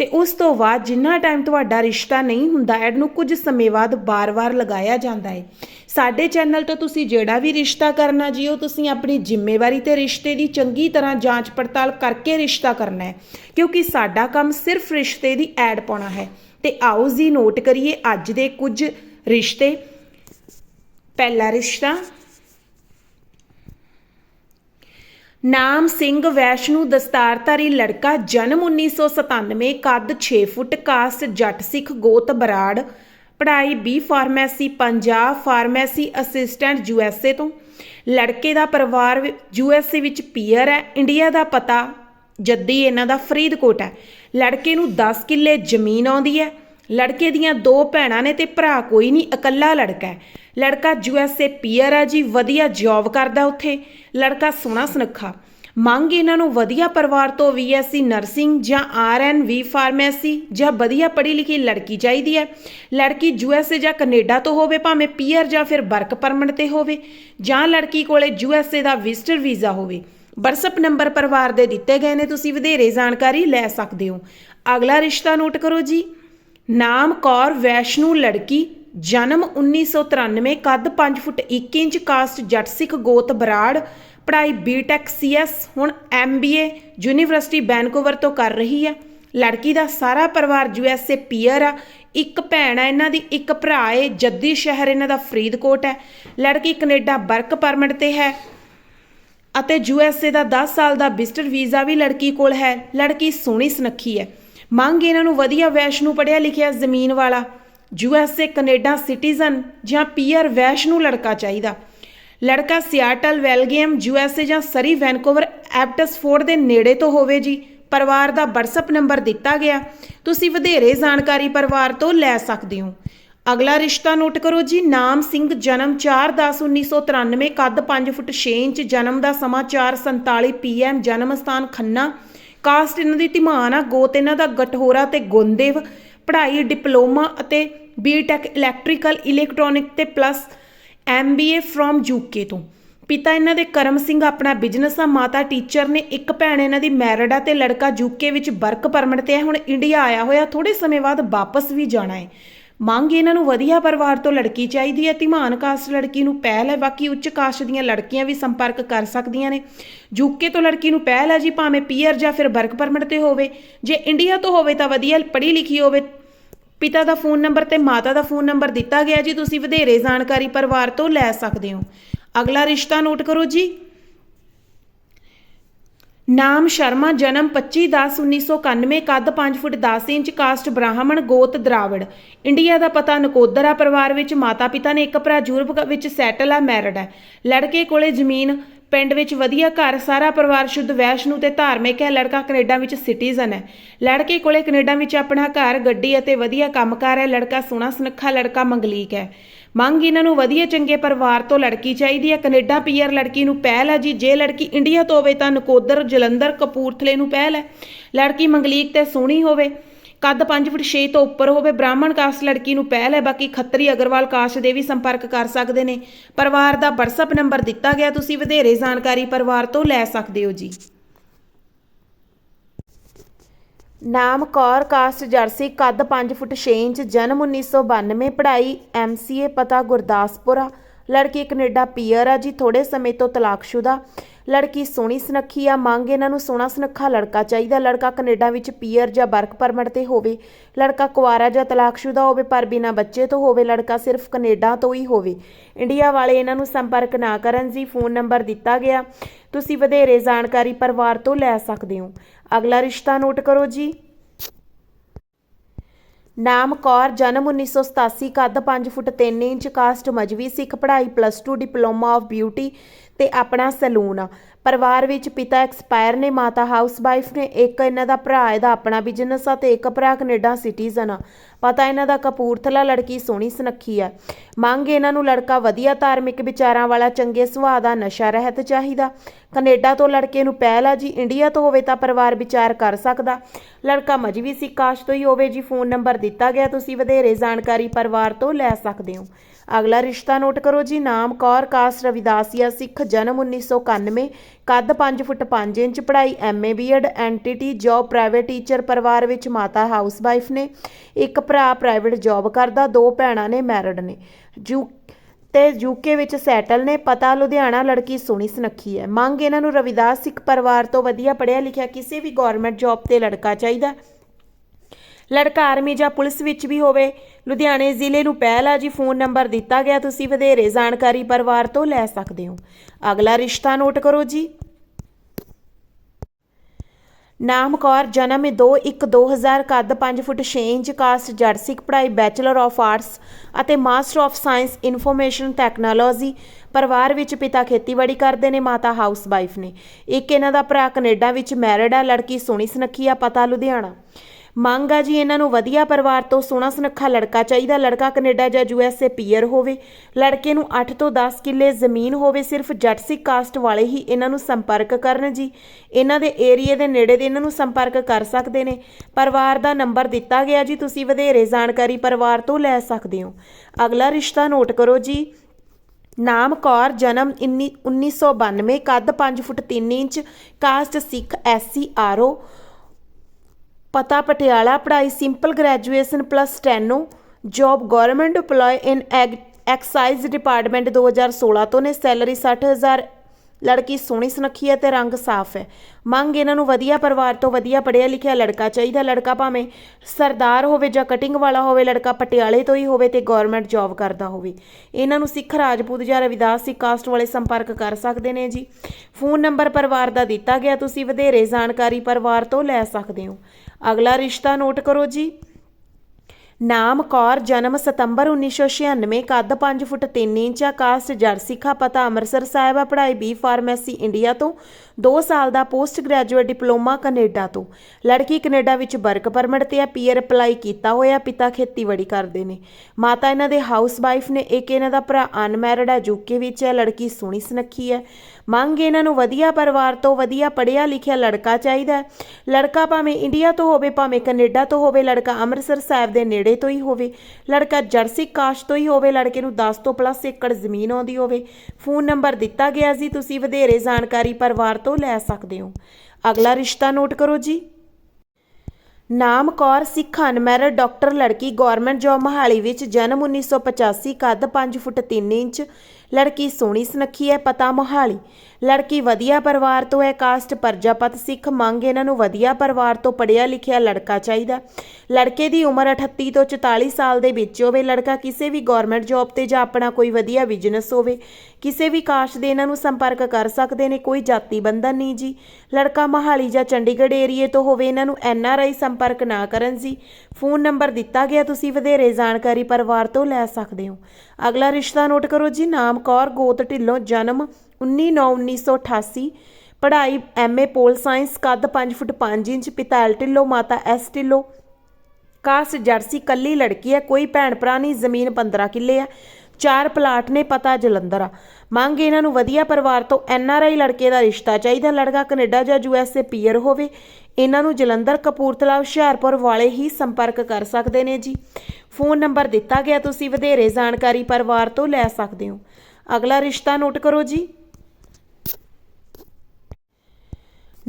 ਤੇ ਉਸ ਤੋਂ ਬਾਅਦ ਜਿੰਨਾ ਟਾਈਮ ਤੁਹਾਡਾ ਰਿਸ਼ਤਾ ਨਹੀਂ ਹੁੰਦਾ ਐਡ ਨੂੰ ਕੁਝ ਸਮੇਂ ਬਾਅਦ ਬਾਰ-ਬਾਰ ਲਗਾਇਆ ਜਾਂਦਾ ਹੈ ਸਾਡੇ ਚੈਨਲ ਤੋਂ ਤੁਸੀਂ ਜਿਹੜਾ ਵੀ ਰਿਸ਼ਤਾ ਕਰਨਾ ਜੀ ਉਹ ਤੁਸੀਂ ਆਪਣੀ ਜ਼ਿੰਮੇਵਾਰੀ ਤੇ ਰਿਸ਼ਤੇ ਦੀ ਚੰਗੀ ਤਰ੍ਹਾਂ ਜਾਂਚ ਪੜਤਾਲ ਕਰਕੇ ਰਿਸ਼ਤਾ ਕਰਨਾ ਹੈ ਕਿਉਂਕਿ ਸਾਡਾ ਕੰਮ ਸਿਰਫ ਰਿਸ਼ਤੇ ਦੀ ਐਡ ਪਾਉਣਾ ਹੈ। ਤੇ ਆਓ ਜੀ ਨੋਟ ਕਰੀਏ ਅੱਜ ਦੇ ਕੁਝ ਰਿਸ਼ਤੇ। ਪਹਿਲਾ ਰਿਸ਼ਤਾ ਨਾਮ ਸਿੰਘ ਵੈਸ਼ਨੂ ਦਸਤਾਰਧਾਰੀ ਲੜਕਾ ਜਨਮ 1997 ਕੱਦ 6 ਫੁੱਟ, ਕਾਸਟ ਜੱਟ ਸਿੱਖ ਗੋਤ ਬਰਾੜ। ਪੜ੍ਹਾਈ B pharmacy Punjab pharmacy assistant USA ਤੋਂ। ਲੜਕੇ ਦਾ ਪਰਿਵਾਰ ਯੂਐਸਏ ਵਿੱਚ ਪੀਅਰ ਹੈ। ਇੰਡੀਆ ਦਾ ਪਤਾ ਜੱਦੀ ਇਹਨਾਂ ਦਾ ਫਰੀਦਕੋਟ ਹੈ। ਲੜਕੇ ਨੂੰ 10 ਕਿੱਲੇ ਜ਼ਮੀਨ ਆਉਂਦੀ ਹੈ। ਲੜਕੇ ਦੀਆਂ ਦੋ ਭੈਣਾਂ ਨੇ ਤੇ ਭਰਾ ਕੋਈ ਨਹੀਂ, ਇਕੱਲਾ ਲੜਕਾ ਹੈ। ਲੜਕਾ ਯੂਐਸਏ ਪੀਅਰ ਆ ਜੀ, ਵਧੀਆ ਜੌਬ ਕਰਦਾ ਉੱਥੇ। ਲੜਕਾ ਸੋਹਣਾ ਸੁਨੱਖਾ। ਮੰਗ ਇਹਨਾਂ ਨੂੰ ਵਧੀਆ ਪਰਿਵਾਰ ਤੋਂ ਵੀਐਸਸੀ ਨਰਸਿੰਗ ਜਾਂ ਆਰਐਨਵੀ ਫਾਰਮੇਸੀ ਜਾਂ ਵਧੀਆ ਪੜ੍ਹੀ ਲਿਖੀ ਲੜਕੀ ਚਾਹੀਦੀ ਹੈ। ਲੜਕੀ ਯੂਐਸਏ ਜਾਂ ਕੈਨੇਡਾ ਤੋਂ ਹੋਵੇ, ਭਾਵੇਂ ਪੀਅਰ ਜਾਂ ਫਿਰ ਵਰਕ ਪਰਮਿਟ ਤੇ ਹੋਵੇ, ਜਾਂ ਲੜਕੀ ਕੋਲੇ ਯੂਐਸਏ ਦਾ ਵਿਜ਼ਟਰ ਵੀਜ਼ਾ ਹੋਵੇ। WhatsApp ਨੰਬਰ ਪਰਿਵਾਰ ਦੇ ਦਿੱਤੇ ਗਏ ਨੇ, ਤੁਸੀਂ ਵਧੇਰੇ ਜਾਣਕਾਰੀ ਲੈ ਸਕਦੇ ਹੋ। ਅਗਲਾ ਰਿਸ਼ਤਾ ਨੋਟ ਕਰੋ ਜੀ। ਨਾਮ ਕੌਰ ਵੈਸ਼ਨੂ ਲੜਕੀ ਜਨਮ 1993 ਕੱਦ 5 ਫੁੱਟ 1 ਇੰਚ, ਕਾਸਟ ਜੱਟ ਸਿੱਖ ਗੋਤ ਬਰਾੜ, ਪੜ੍ਹਾਈ ਬੀਟੈਕ ਸੀਐਸ ਹੁਣ ਐਮਬੀਏ ਯੂਨੀਵਰਸਿਟੀ ਵੈਨਕੂਵਰ ਤੋਂ ਕਰ ਰਹੀ ਹੈ ਲੜਕੀ ਦਾ ਸਾਰਾ ਪਰਿਵਾਰ ਯੂਐਸਏ ਪੀਅਰ ਆ। ਇੱਕ ਭੈਣ ਆ, ਇਹਨਾਂ ਦੀ ਇੱਕ ਭਰਾ ਏ, ਜੱਦੀ ਸ਼ਹਿਰ ਇਹਨਾਂ ਦਾ ਫਰੀਦਕੋਟ ਹੈ ਲੜਕੀ ਕੈਨੇਡਾ ਵਰਕ ਪਰਮਿਟ ਤੇ ਹੈ ਅਤੇ ਯੂਐਸਏ ਦਾ 10 ਸਾਲ ਦਾ ਵਿਜ਼ਟਰ ਵੀਜ਼ਾ ਵੀ ਲੜਕੀ ਕੋਲ ਹੈ। ਲੜਕੀ ਸੋਹਣੀ ਸੁਨੱਖੀ ਹੈ। ਮੰਗ ਇਹਨਾਂ ਨੂੰ ਵਧੀਆ ਵੈਸ਼ਨੂ ਪੜਿਆ ਲਿਖਿਆ ਜ਼ਮੀਨ ਵਾਲਾ। ਯੂਐਸਏ ਕੈਨੇਡਾ ਸਿਟੀਜ਼ਨ ਜਾਂ ਪੀਅਰ ਵੈਸ਼ਨੂ ਲੜਕਾ ਚਾਹੀਦਾ। ਲੜਕਾ ਸਿਆਟਲ, ਵੈਲਗੀਅਮ ਯੂਐਸਏ ਜਾਂ ਸਰੀ, ਵੈਨਕੂਵਰ, ਐਪਟਸਫੋਰਡ ਦੇ ਨੇੜੇ ਤੋਂ ਹੋਵੇ ਜੀ। ਪਰਿਵਾਰ ਦਾ WhatsApp ਨੰਬਰ ਦਿੱਤਾ ਗਿਆ। ਤੁਸੀਂ ਵਧੇਰੇ ਜਾਣਕਾਰੀ ਪਰਿਵਾਰ ਤੋਂ ਲੈ ਸਕਦੇ ਹੋ। ਅਗਲਾ ਰਿਸ਼ਤਾ ਨੋਟ ਕਰੋ ਜੀ। ਨਾਮ ਸਿੰਘ, ਜਨਮ 4/10/1993 ਕੱਦ 5 ਫੁੱਟ 6 ਇੰਚ, ਜਨਮ ਦਾ ਸਮਾਂ 4:47 ਪੀਐਮ ਜਨਮ ਸਥਾਨ ਖੰਨਾ। ਕਾਸਟ ਇਹਨਾਂ ਦੀ ਧਿਮਾਨ ਆ ਗੋਤ ਇਹਨਾਂ ਦਾ ਗਟਹੋਰਾ ਤੇ ਗੁੰਦੇਵ ਪੜ੍ਹਾਈ, ਡਿਪਲੋਮਾ ਅਤੇ ਬੀਟੈਕ ਇਲੈਕਟ੍ਰੀਕਲ ਇਲੈਕਟ੍ਰੋਨਿਕ ਤੇ ਪਲੱਸ ਐਮਬੀਏ ਫਰੋਮ ਯੂਕੇ ਤੋਂ। ਪਿਤਾ ਇਹਨਾਂ ਦੇ ਕਰਮ ਸਿੰਘ ਆਪਣਾ ਬਿਜ਼ਨਸ ਆ, ਮਾਤਾ ਟੀਚਰ ਨੇ, ਇੱਕ ਭੈਣ ਇਹਨਾਂ ਦੀ ਮੈਰਿਡ ਆ ਤੇ ਲੜਕਾ ਯੂਕੇ ਵਿੱਚ ਵਰਕ ਪਰਮਿਟ ਤੇ ਹੈ ਹੁਣ ਇੰਡੀਆ ਆਇਆ ਹੋਇਆ ਥੋੜੇ ਸਮੇਂ ਬਾਅਦ ਵਾਪਸ ਵੀ ਜਾਣਾ ਹੈ। ਮੰਗ ਇਹਨਾਂ ਨੂੰ ਵਧੀਆ ਪਰਿਵਾਰ ਤੋਂ ਲੜਕੀ ਚਾਹੀਦੀ ਹੈ, ਧੀਮਾਨ ਕਾਸਟ ਲੜਕੀ ਨੂੰ ਪਹਿਲ ਹੈ, ਬਾਕੀ ਉੱਚ ਕਾਸਟ ਦੀਆਂ ਲੜਕੀਆਂ ਵੀ ਸੰਪਰਕ ਕਰ ਸਕਦੀਆਂ ਨੇ। ਯੂਕੇ ਤੋਂ ਲੜਕੀ ਨੂੰ ਪਹਿਲ ਹੈ ਜੀ, ਭਾਵੇਂ ਪੀਅਰ ਜਾਂ ਫਿਰ ਵਰਕ ਪਰਮਿਟ ਤੇ ਹੋਵੇ। ਜੇ ਇੰਡੀਆ ਤੋਂ ਹੋਵੇ ਤਾਂ ਵਧੀਆ, ਪੜ੍ਹੀ ਲਿਖੀ ਹੋਵੇ ਪਿਤਾ ਦਾ ਫੋਨ ਨੰਬਰ ਤੇ ਮਾਤਾ ਦਾ ਫੋਨ ਨੰਬਰ ਦਿੱਤਾ ਗਿਆ ਜੀ, ਤੁਸੀਂ ਵਧੇਰੇ ਜਾਣਕਾਰੀ ਪਰਿਵਾਰ ਤੋਂ ਲੈ ਸਕਦੇ ਹੋ। ਅਗਲਾ ਰਿਸ਼ਤਾ ਨੋਟ ਕਰੋ ਜੀ। ਨਾਮ ਸ਼ਰਮਾ, ਜਨਮ 25/10/1991 ਕੱਦ 5 ਫੁੱਟ 10 ਇੰਚ, ਕਾਸਟ ਬ੍ਰਾਹਮਣ, ਗੋਤ ਦਰਾਵੜ। ਇੰਡੀਆ ਦਾ ਪਤਾ ਨਕੋਦਰ ਆ ਪਰਿਵਾਰ ਵਿੱਚ ਮਾਤਾ ਪਿਤਾ ਨੇ ਇੱਕ ਭਰਾ ਯੂਰਪ ਵਿੱਚ ਸੈਟਲ ਆ, ਮੈਰਿਡ ਹੈ ਲੜਕੇ ਕੋਲੇ ਜ਼ਮੀਨ ਪਿੰਡ ਵਿੱਚ ਵਧੀਆ ਘਰ, ਸਾਰਾ ਪਰਿਵਾਰ ਸ਼ੁੱਧ ਵੈਸ਼ਨੂ ਤੇ ਧਾਰਮਿਕ ਹੈ। ਲੜਕਾ ਕੈਨੇਡਾ ਵਿੱਚ ਸਿਟੀਜ਼ਨ ਹੈ। ਲੜਕੇ ਕੋਲੇ ਕੈਨੇਡਾ ਵਿੱਚ ਆਪਣਾ ਘਰ, ਗੱਡੀ ਅਤੇ ਵਧੀਆ ਕੰਮਕਾਰ ਹੈ। ਲੜਕਾ ਸੋਹਣਾ, ਸੁਨੱਖਾ ਲੜਕਾ ਮੰਗਲੀਕ ਹੈ। ਮੰਗ ਇਹਨਾਂ ਨੂੰ ਵਧੀਆ, ਚੰਗੇ ਪਰਿਵਾਰ ਤੋਂ ਲੜਕੀ ਚਾਹੀਦੀ ਹੈ। ਕੈਨੇਡਾ ਪੀਆਰ ਲੜਕੀ ਨੂੰ ਪਹਿਲ ਹੈ ਜੀ। ਜੇ ਲੜਕੀ ਇੰਡੀਆ ਤੋਂ ਹੋਵੇ ਤਾਂ ਨਕੋਦਰ, ਜਲੰਧਰ, ਕਪੂਰਥਲੇ ਨੂੰ ਪਹਿਲ ਹੈ। ਲੜਕੀ ਮੰਗਲੀਕ ਤੇ ਸੋਹਣੀ ਹੋਵੇ। ਕੱਦ 5 ਫੁੱਟ 6 ਤੋਂ ਉੱਪਰ ਹੋਵੇ, ਬ੍ਰਾਹਮਣ ਕਾਸਟ ਲੜਕੀ ਨੂੰ ਪਹਿਲ ਹੈ, ਬਾਕੀ ਖੱਤਰੀ ਅਗਰਵਾਲ ਕਾਸਟ ਦੇ ਵੀ ਸੰਪਰਕ ਕਰ ਸਕਦੇ ਨੇ। ਪਰਿਵਾਰ ਦਾ WhatsApp ਨੰਬਰ ਦਿੱਤਾ ਗਿਆ, ਤੁਸੀਂ ਵਧੇਰੇ ਜਾਣਕਾਰੀ ਪਰਿਵਾਰ ਤੋਂ ਲੈ ਸਕਦੇ ਹੋ ਜੀ। ਨਾਮ ਕੌਰ ਕਾਸਟ ਜਰਸੀ, ਕੱਦ 5 ਫੁੱਟ 6 ਇੰਚ, ਜਨਮ 1992 ਪੜ੍ਹਾਈ ਐਮਸੀਏ ਪਤਾ ਗੁਰਦਾਸਪੁਰਾ। ਲੜਕੀ ਕੈਨੇਡਾ ਪੀਅਰ ਆ ਜੀ ਥੋੜੇ ਸਮੇਂ ਤੋਂ ਤਲਾਕਸ਼ੁਦਾ। ਲੜਕੀ ਸੋਹਣੀ ਸੁਨੱਖੀ ਆ, ਮੰਗ ਇਹਨਾਂ ਨੂੰ ਸੋਹਣਾ ਸੁਨੱਖਾ ਲੜਕਾ ਚਾਹੀਦਾ। ਲੜਕਾ ਕੈਨੇਡਾ ਵਿੱਚ ਪੀਅਰ ਜਾਂ ਵਰਕ ਪਰਮਿਟ ਤੇ ਹੋਵੇ। ਲੜਕਾ ਕੁਆਰਾ ਜਾਂ ਤਲਾਕਸ਼ੁਦਾ ਹੋਵੇ ਪਰ ਬਿਨਾਂ ਬੱਚੇ ਤੋਂ ਹੋਵੇ, ਲੜਕਾ ਸਿਰਫ ਕੈਨੇਡਾ ਤੋਂ ਹੀ ਹੋਵੇ। ਇੰਡੀਆ ਵਾਲੇ ਇਹਨਾਂ ਨੂੰ ਸੰਪਰਕ ਨਾ ਕਰਨ ਜੀ ਫੋਨ ਨੰਬਰ ਦਿੱਤਾ ਗਿਆ। ਤੁਸੀਂ ਵਧੇਰੇ ਜਾਣਕਾਰੀ ਪਰਿਵਾਰ ਤੋਂ ਲੈ ਸਕਦੇ ਹੋ। ਅਗਲਾ ਰਿਸ਼ਤਾ ਨੋਟ ਕਰੋ ਜੀ। ਨਾਮ ਕੌਰ, ਜਨਮ 1987 ਕੱਦ 5 ਫੁੱਟ 3 ਇੰਚ, ਕਾਸਟ ਮਜਵੀ ਸਿੱਖ ਪੜ੍ਹਾਈ ਪਲੱਸ 2 ਡਿਪਲੋਮਾ ਆਫ ਬਿਊਟੀ ਤੇ ਆਪਣਾ ਸੈਲੂਨ ਆ ਪਰਿਵਾਰ ਵਿੱਚ ਪਿਤਾ ਐਕਸਪਾਇਰ ਨੇ, ਮਾਤਾ ਹਾਊਸ ਵਾਈਫ ਨੇ, ਇੱਕ ਇਹਨਾਂ ਦਾ ਭਰਾ, ਇਹਦਾ ਆਪਣਾ ਬਿਜ਼ਨਸ ਆ ਤੇ ਇੱਕ ਭਰਾ ਕੈਨੇਡਾ ਸਿਟੀਜ਼ਨ ਆ। ਪਤਾ ਇਹਨਾਂ ਦਾ ਕਪੂਰਥਲਾ ਲੜਕੀ ਸੋਹਣੀ ਸੁਨੱਖੀ ਆ। ਮੰਗ ਇਹਨਾਂ ਨੂੰ ਲੜਕਾ ਵਧੀਆ ਧਾਰਮਿਕ ਵਿਚਾਰਾਂ ਵਾਲਾ, ਚੰਗੇ ਸੁਭਾਅ ਦਾ ਨਸ਼ਾ ਰਹਿਤ ਚਾਹੀਦਾ। ਕੈਨੇਡਾ ਤੋਂ ਲੜਕੇ ਨੂੰ ਪਹਿਲ ਆ ਜੀ, ਇੰਡੀਆ ਤੋਂ ਹੋਵੇ ਤਾਂ ਪਰਿਵਾਰ ਵਿਚਾਰ ਕਰ ਸਕਦਾ। ਲੜਕਾ ਮਜਬੀ ਸਿੱਖ ਕਾਸ਼ ਤੋਂ ਹੀ ਹੋਵੇ ਜੀ, ਫੋਨ ਨੰਬਰ ਦਿੱਤਾ ਗਿਆ, ਤੁਸੀਂ ਵਧੇਰੇ ਜਾਣਕਾਰੀ ਪਰਿਵਾਰ ਤੋਂ ਲੈ ਸਕਦੇ ਹੋ। ਅਗਲਾ ਰਿਸ਼ਤਾ ਨੋਟ ਕਰੋ ਜੀ, ਨਾਮ ਕੌਰ ਕਾਸ ਰਵਿਦਾਸੀਆ ਸਿੱਖ, ਜਨਮ 1991 ਕੱਦ 5 ਫੁੱਟ 5 ਇੰਚ, ਪੜ੍ਹਾਈ MA BEd NTT job private teacher ਪਰਿਵਾਰ ਵਿੱਚ ਮਾਤਾ ਹਾਊਸ ਵਾਈਫ ਨੇ, ਇੱਕ ਭਰਾ ਪ੍ਰਾਈਵੇਟ ਜੌਬ ਕਰਦਾ, ਦੋ ਭੈਣਾਂ ਨੇ, ਮੈਰਿਡ ਨੇ। ਜੂ ਤੇ ਯੂਕੇ ਵਿੱਚ ਸੈਟਲ ਨੇ, ਪਤਾ ਲੁਧਿਆਣਾ, ਲੜਕੀ ਸੋਹਣੀ ਸੁਨੱਖੀ ਹੈ। ਮੰਗ ਇਹਨਾਂ ਨੂੰ ਰਵਿਦਾਸ ਸਿੱਖ ਪਰਿਵਾਰ ਤੋਂ ਵਧੀਆ ਪੜ੍ਹਿਆ ਲਿਖਿਆ ਕਿਸੇ ਵੀ ਗਵਰਨਮੈਂਟ ਜੌਬ ਤੇ ਲੜਕਾ ਚਾਹੀਦਾ। ਲੜਕਾ ਆਰਮੀ ਜਾਂ ਪੁਲਿਸ ਵਿੱਚ ਵੀ ਹੋਵੇ, ਲੁਧਿਆਣੇ ਜ਼ਿਲ੍ਹੇ ਨੂੰ ਪਹਿਲਾ ਜੀ, ਫੋਨ ਨੰਬਰ ਦਿੱਤਾ ਗਿਆ, ਤੁਸੀਂ ਵਧੇਰੇ ਜਾਣਕਾਰੀ ਪਰਿਵਾਰ ਤੋਂ ਲੈ ਸਕਦੇ ਹੋ। ਅਗਲਾ ਰਿਸ਼ਤਾ ਨੋਟ ਕਰੋ ਜੀ। ਨਾਮ ਕੌਰ, ਜਨਮ 2/1/2000 ਕੱਦ 5 ਫੁੱਟ 6 ਇੰਚ, ਕਾਸਟ ਜਰਸਿਕ ਪੜ੍ਹਾਈ ਬੈਚਲਰ ਆਫ ਆਰਟਸ ਅਤੇ master of science information technology ਪਰਿਵਾਰ ਵਿੱਚ ਪਿਤਾ ਖੇਤੀਬਾੜੀ ਕਰਦੇ ਨੇ, ਮਾਤਾ ਹਾਊਸ ਵਾਈਫ ਨੇ। ਇੱਕ ਇਹਨਾਂ ਦਾ ਭਰਾ ਕੈਨੇਡਾ ਵਿੱਚ ਮੈਰਿਡ ਆ, ਲੜਕੀ ਸੋਹਣੀ ਸੁਨੱਖੀ ਆ, ਪਤਾ ਲੁਧਿਆਣਾ। ਮੰਗ ਆ ਜੀ, ਇਹਨਾਂ ਨੂੰ ਵਧੀਆ ਪਰਿਵਾਰ ਤੋਂ ਸੋਹਣਾ ਸੁਨੱਖਾ ਲੜਕਾ ਚਾਹੀਦਾ। ਲੜਕਾ ਕੈਨੇਡਾ ਜਾਂ ਯੂਐਸਏ ਪੀਅਰ ਹੋਵੇ। ਲੜਕੇ ਨੂੰ 8 ਤੋਂ 10 ਕਿੱਲੇ ਜ਼ਮੀਨ ਹੋਵੇ, ਸਿਰਫ ਜੱਟ ਕਾਸਟ ਵਾਲੇ ਹੀ ਇਹਨਾਂ ਨੂੰ ਸੰਪਰਕ ਕਰਨ ਜੀ। ਇਹਨਾਂ ਦੇ ਏਰੀਏ ਦੇ ਨੇੜੇ ਦੇ ਇਹਨਾਂ ਨੂੰ ਸੰਪਰਕ ਕਰ ਸਕਦੇ ਨੇ। ਪਰਿਵਾਰ ਦਾ ਨੰਬਰ ਦਿੱਤਾ ਗਿਆ ਜੀ, ਤੁਸੀਂ ਵਧੇਰੇ ਜਾਣਕਾਰੀ ਪਰਿਵਾਰ ਤੋਂ ਲੈ ਸਕਦੇ ਹੋ। ਅਗਲਾ ਰਿਸ਼ਤਾ ਨੋਟ ਕਰੋ ਜੀ। ਨਾਮ ਕੌਰ, ਜਨਮ 19 1992 ਕੱਦ 5 foot 3 inch, caste Sikh SC RO ਪਤਾ ਪਟਿਆਲਾ ਪੜ੍ਹਾਈ simple graduation plus steno job government EMPLOYE in excise department 2016 ਤੋਂ ਨੇ ਸੈਲਰੀ 60000 ਲੜਕੀ ਸੋਹਣੀ ਸੁਨੱਖੀ ਹੈ ਤੇ ਰੰਗ ਸਾਫ਼ ਹੈ। ਮੰਗ ਇਹਨਾਂ ਨੂੰ ਵਧੀਆ ਪਰਿਵਾਰ ਤੋਂ ਵਧੀਆ ਪੜ੍ਹਿਆ ਲਿਖਿਆ ਲੜਕਾ ਚਾਹੀਦਾ। ਲੜਕਾ ਭਾਵੇਂ ਸਰਦਾਰ ਹੋਵੇ ਜਾਂ ਕਟਿੰਗ ਵਾਲਾ ਹੋਵੇ, ਲੜਕਾ ਪਟਿਆਲੇ ਤੋਂ ਹੀ ਹੋਵੇ ਤੇ ਗਵਰਨਮੈਂਟ ਜੌਬ ਕਰਦਾ ਹੋਵੇ। ਇਹਨਾਂ ਨੂੰ ਸਿੱਖ ਰਾਜਪੂਤ ਜਾਂ ਰਵਿਦਾਸ ਸਿੱਖ ਕਾਸਟ ਵਾਲੇ ਸੰਪਰਕ ਕਰ ਸਕਦੇ ਨੇ ਜੀ। ਫੋਨ ਨੰਬਰ ਪਰਿਵਾਰ ਦਾ ਦਿੱਤਾ ਗਿਆ। ਤੁਸੀਂ ਵਧੇਰੇ ਜਾਣਕਾਰੀ ਪਰਿਵਾਰ ਤੋਂ ਲੈ ਸਕਦੇ ਹੋ। ਅਗਲਾ ਰਿਸ਼ਤਾ ਨੋਟ ਕਰੋ ਜੀ। ਨਾਮ ਕੌਰ, ਜਨਮ ਸਤੰਬਰ 1996 ਕੱਦ 5 ਫੁੱਟ 3 ਇੰਚ ਕਾਸਟ ਜੜ ਸਿੱਖਾ ਪਤਾ ਅੰਮ੍ਰਿਤਸਰ ਸਾਹਿਬਾ, ਪੜ੍ਹਾਈ ਬੀ ਫਾਰਮੇਸੀ ਇੰਡੀਆ ਤੋਂ 2 ਸਾਲ ਦਾ ਪੋਸਟ ਗ੍ਰੈਜੂਏਟ ਡਿਪਲੋਮਾ ਕੈਨੇਡਾ ਤੋਂ। ਲੜਕੀ ਕੈਨੇਡਾ ਵਿੱਚ ਵਰਕ ਪਰਮਿਟ ਤੇ ਆ ਪੀਆਰ ਅਪਲਾਈ ਕੀਤਾ ਹੋਇਆ, ਪਿਤਾ ਖੇਤੀਬਾੜੀ ਕਰਦੇ ਨੇ। ਮਾਤਾ ਇਹਨਾਂ ਦੇ ਹਾਊਸ ਵਾਈਫ ਨੇ, ਇੱਕ ਇਹਨਾਂ ਦਾ ਭਰਾ ਅਨਮੈਰਿਡ ਹੈ ਯੂਕੇ ਵਿੱਚ ਹੈ ਲੜਕੀ ਸੋਹਣੀ ਸੁਨੱਖੀ ਹੈ ਮੰਗ ਇਹਨਾਂ ਨੂੰ ਵਧੀਆ ਪਰਿਵਾਰ ਤੋਂ ਵਧੀਆ ਪੜ੍ਹਿਆ ਲਿਖਿਆ ਲੜਕਾ ਚਾਹੀਦਾ ਹੈ। ਲੜਕਾ ਭਾਵੇਂ ਇੰਡੀਆ ਤੋਂ ਹੋਵੇ, ਭਾਵੇਂ ਕੈਨੇਡਾ ਤੋਂ ਹੋਵੇ, ਲੜਕਾ ਅੰਮ੍ਰਿਤਸਰ ਸਾਹਿਬ ਦੇ ਨੇੜੇ ਤੋਂ ਹੀ ਹੋਵੇ, ਲੜਕਾ ਜਰਸੀ ਕਾਸ਼ ਤੋਂ ਹੀ ਹੋਵੇ, ਲੜਕੇ ਨੂੰ 10 ਤੋਂ ਪਲੱਸ ਏਕੜ ਜ਼ਮੀਨ ਆਉਂਦੀ ਹੋਵੇ। ਫੋਨ ਨੰਬਰ ਦਿੱਤਾ ਗਿਆ ਸੀ, ਤੁਸੀਂ ਵਧੇਰੇ ਜਾਣਕਾਰੀ ਪਰਿਵਾਰ ਤੋਂ ਲੈ ਸਕਦੇ ਹੋ। ਅਗਲਾ ਰਿਸ਼ਤਾ ਨੋਟ ਕਰੋ ਜੀ। ਨਾਮ ਕੌਰ ਸਿੱਖ ਅਨਮੈਰਿਡ ਡਾਕਟਰ ਲੜਕੀ ਗਵਰਨਮੈਂਟ ਜੋਬ ਮਹਾਲੀ ਵਿੱਚ, ਜਨਮ 1985 ਕੱਦ 5 ਫੁੱਟ 3 ਇੰਚ, ਲੜਕੀ ਸੋਹਣੀ ਸੁਨੱਖੀ ਹੈ, ਪਤਾ ਮੋਹਾਲੀ। ਲੜਕੀ ਵਧੀਆ ਪਰਿਵਾਰ ਤੋਂ ਹੈ, ਕਾਸਟ ਪਰਜਾਪਤ ਸਿੱਖ, ਮੰਗ ਇਹਨਾਂ ਨੂੰ ਵਧੀਆ ਪਰਿਵਾਰ ਤੋਂ ਪੜਿਆ ਲਿਖਿਆ ਲੜਕਾ ਚਾਹੀਦਾ। ਲੜਕੇ ਦੀ ਉਮਰ 38 ਤੋਂ 44 ਸਾਲ ਦੇ ਵਿੱਚ ਹੋਵੇ, ਲੜਕਾ ਕਿਸੇ ਵੀ ਗਵਰਨਮੈਂਟ ਜੌਬ ਤੇ ਜਾਂ ਆਪਣਾ ਕੋਈ ਵਧੀਆ ਬਿਜ਼ਨਸ ਹੋਵੇ, ਕਿਸੇ ਵੀ ਕਾਸਟ ਦੇ ਇਹਨਾਂ ਨੂੰ ਸੰਪਰਕ ਕਰ ਸਕਦੇ ਨੇ, ਕੋਈ ਜਾਤੀ ਬੰਧਨ ਨਹੀਂ ਜੀ। ਲੜਕਾ ਮਹਾਲੀ ਜਾਂ ਚੰਡੀਗੜ੍ਹ ਏਰੀਏ ਤੋਂ ਹੋਵੇ, ਇਹਨਾਂ ਨੂੰ ਐਨ ਆਰ ਆਈ ਸੰਪਰਕ ਨਾ ਕਰਨ ਜੀ। ਫੋਨ ਨੰਬਰ ਦਿੱਤਾ ਗਿਆ, ਤੁਸੀਂ ਵਧੇਰੇ ਜਾਣਕਾਰੀ ਪਰਿਵਾਰ ਤੋਂ ਲੈ ਸਕਦੇ ਹੋ। ਅਗਲਾ ਰਿਸ਼ਤਾ ਨੋਟ ਕਰੋ ਜੀ, ਨਾਮ ਕੌਰ ਗੋਤ ਢਿੱਲੋਂ, ਜਨਮ 19/9/1988 ਪੜ੍ਹਾਈ ਐਮਏ ਪੋਲ ਸਾਇੰਸ, ਕੱਦ 5 ਫੁੱਟ 5 ਇੰਚ, ਪਿਤਾ ਐਲ ਢਿੱਲੋਂ, ਮਾਤਾ ਐਸ ਢਿੱਲੋਂ। ਕਾਸਟ ਜਰਸੀ ਕੱਲੀ ਲੜਕੀ ਹੈ, ਕੋਈ ਭੈਣ ਭਰਾ ਨਹੀਂ, ਜ਼ਮੀਨ 15 ਕਿੱਲੇ ਆ ਚਾਰ ਪਲਾਟ ਨੇ, ਪਤਾ ਜਲੰਧਰ ਆ। ਮੰਗ ਇਹਨਾਂ ਨੂੰ ਵਧੀਆ ਪਰਿਵਾਰ ਤੋਂ ਐਨ ਆਰ ਆਈ ਲੜਕੇ ਦਾ ਰਿਸ਼ਤਾ ਚਾਹੀਦਾ ਲੜਕਾ ਕੈਨੇਡਾ ਜਾਂ ਯੂ ਐੱਸ ਏ ਪੀਅਰ ਹੋਵੇ, ਇਹਨਾਂ ਨੂੰ ਜਲੰਧਰ, ਕਪੂਰਥਲਾ, ਹੁਸ਼ਿਆਰਪੁਰ ਵਾਲੇ ਹੀ ਸੰਪਰਕ ਕਰ ਸਕਦੇ ਨੇ ਜੀ। ਫੋਨ ਨੰਬਰ ਦਿੱਤਾ ਗਿਆ, ਤੁਸੀਂ ਵਧੇਰੇ ਜਾਣਕਾਰੀ ਪਰਿਵਾਰ ਤੋਂ ਲੈ ਸਕਦੇ ਹੋ। ਅਗਲਾ ਰਿਸ਼ਤਾ ਨੋਟ ਕਰੋ ਜੀ।